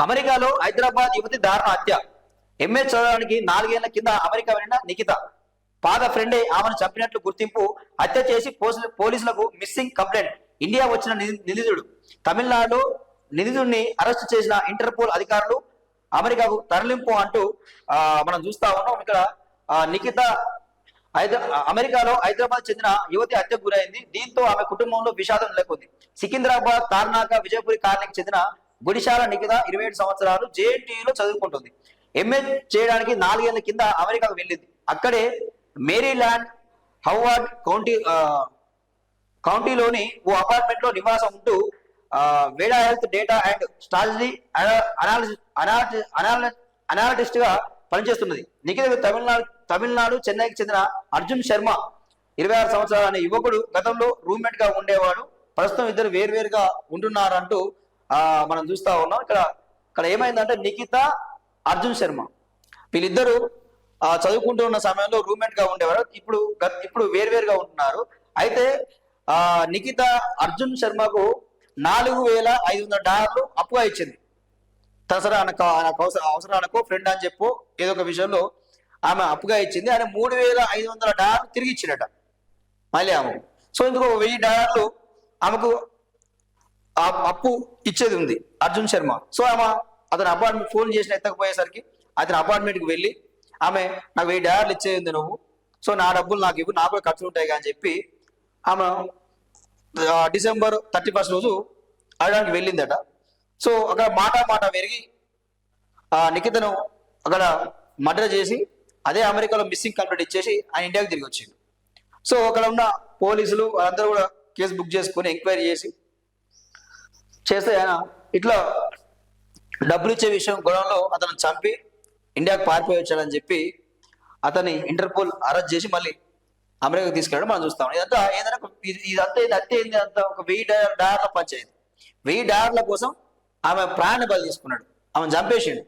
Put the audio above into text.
అమెరికాలో హైదరాబాద్ యువతి దారుణ హత్య. ఎంఏ చదవడానికి నాలుగేళ్ళ కింద అమెరికా వెళ్ళిన నిఖిత. పాత ఫ్రెండే ఆమెను చంపినట్లు గుర్తింపు హత్య చేసి పోలీసు- పోలీసులకు మిస్సింగ్ కంప్లైంట్. ఇండియా వచ్చిన నిధుడు. నిందితుడు తమిళనాడులో నిందితుడిని అరెస్ట్ చేసిన ఇంటర్పోల్ అధికారులు అమెరికాకు తరలింపు అంటూ మనం చూస్తా ఉన్నాం. ఇక్కడ నిఖిత హైదరా అమెరికాలో హైదరాబాద్ చెందిన యువతి హత్యకు గురైంది. దీంతో ఆమె కుటుంబంలో విషాదం నెలకొంది. సికింద్రాబాద్ తార్నాక విజయపురి కాలనీకి చెందిన గుడిశాల నిఖిత ఇరవై ఏడు సంవత్సరాలు జేఎన్టీయూలో చదువుకుంటుంది. ఎంఏ చేయడానికి నాలుగేళ్ళ కింద అమెరికాకు వెళ్ళింది. అక్కడే మేరీల్యాండ్ హౌవార్డ్ కౌంటీ కౌంటీలోని ఓ అపార్ట్మెంట్లో నివాసం ఉంటూ వేడా హెల్త్ డేటా అండ్ స్ట్రాటజీ అనాలిటిస్ట్గా పనిచేస్తున్నది. నిఖిత తమిళనాడు తమిళనాడు చెన్నైకి చెందిన అర్జున్ శర్మ ఇరవై ఆరు సంవత్సరాల అనే యువకుడు గతంలో రూమ్మేట్గా ఉండేవాడు. ప్రస్తుతం ఇద్దరు వేరువేరుగా ఉంటున్నారంటూ మనం చూస్తా ఉన్నాం. ఇక్కడ ఇక్కడ ఏమైందంటే నిఖిత అర్జున్ శర్మ. వీళ్ళిద్దరూ ఆ, చదువుకుంటూ ఉన్న సమయంలో రూమ్మేట్గా ఉండేవారు. ఇప్పుడు గత- ఇప్పుడు వేరువేరుగా ఉంటున్నారు. అయితే ఆ నిఖిత అర్జున్ శర్మకు నాలుగు వేల ఐదు వందల డాలర్లు అప్పుగా ఇచ్చింది. దసరా అనకు అవసరాలకు ఫ్రెండ్ అని చెప్పు ఏదో ఒక విషయంలో ఆమె అప్పుగా ఇచ్చింది. ఆయన మూడు వేల ఐదు వందల డాలర్లు తిరిగి ఇచ్చినట. మళ్ళీ ఆమెకు సో ఇందుకు వెయ్యి డాలర్లు ఆమెకు అప్పు ఇచ్చేది ఉంది. అర్జున్ శర్మ. సో ఆమె అతని అపార్ట్మెంట్ ఫోన్ చేసిన ఎత్తకపోయేసరికి అతని అపార్ట్మెంట్కి వెళ్ళి ఆమె నాకు వెయ్యి డాలర్లు ఇచ్చేది ఉంది నువ్వు. సో నా డబ్బులు నాకు ఇవ్వు నాకు కూడా ఖర్చులు ఉంటాయి అని చెప్పి ఆమె డిసెంబర్ థర్టీ ఫస్ట్ రోజు అడగడానికి వెళ్ళిందట. సో అక్కడ మాట మాట పెరిగి ఆ నిఖితను అక్కడ మర్డర్ చేసి అదే అమెరికాలో మిస్సింగ్ కంప్లైంట్ ఇచ్చేసి ఆయన ఇండియాకి తిరిగి వచ్చిండు. సో అక్కడ ఉన్న పోలీసులు వాళ్ళందరూ కూడా కేసు బుక్ చేసుకొని ఎంక్వైరీ చేసి చేస్తే ఆయన ఇట్లా డబ్బులు ఇచ్చే విషయం గొడవలో అతను చంపి ఇండియాకు పారిపోయి వచ్చాడని చెప్పి అతన్ని ఇంటర్పోల్ అరెస్ట్ చేసి మళ్ళీ అమెరికాకు తీసుకెళ్ళడం మనం చూస్తాం ఇదంతా ఏదైనా ఇది- ఇదంతా ఇది అంతే ఏంది? అంతా ఒక వెయ్యి డాలర్ల పంచాయతీ. వెయ్యి డాలర్ల కోసం ఆమె ప్రాణ బలి తీసుకున్నాడు. ఆమె చంపేసిండు.